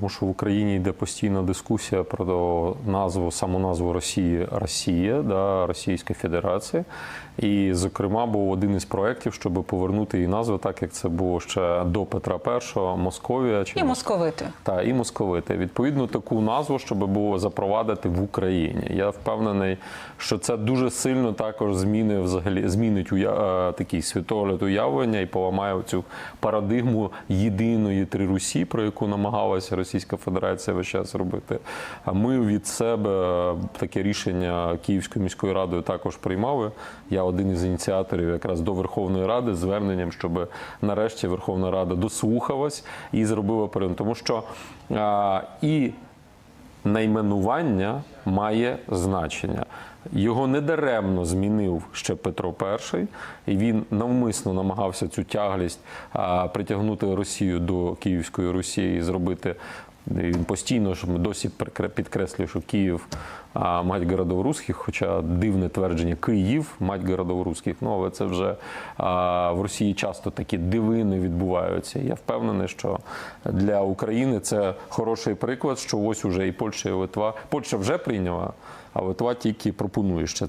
Тому що в Україні йде постійна дискусія про назву, саму назву Росії Росія, да, Російська Федерація. І, зокрема, був один із проєктів, щоб повернути її назву, так як це було ще до Петра І, Московія чи І московити. та і московити. Відповідно, таку назву, щоб було запровадити в Україні. Я впевнений, що це дуже сильно також зміни взагалі змінить уя... е, такий світогляд уявлення і поламає цю парадигму єдиної три Русі, про яку намагалася Російська Федерація весь час робити. А ми від себе таке рішення Київською міською радою також приймали. Я один із ініціаторів якраз до Верховної Ради з зверненням, щоб нарешті Верховна Рада дослухалась і зробила перед, тому що а, і найменування має значення. Його недаремно змінив ще Петро І, і він навмисно намагався цю тяглість притягнути Росію до Київської Росії і зробити. Постійно ж досі прикре- підкреслює, що Київ а, мать городов русських, хоча дивне твердження Київ, мать городов русських. Ну але це вже а, в Росії часто такі дивини відбуваються. Я впевнений, що для України це хороший приклад, що ось уже і Польща, і Литва. Польща вже прийняла, а Литва тільки пропонує ще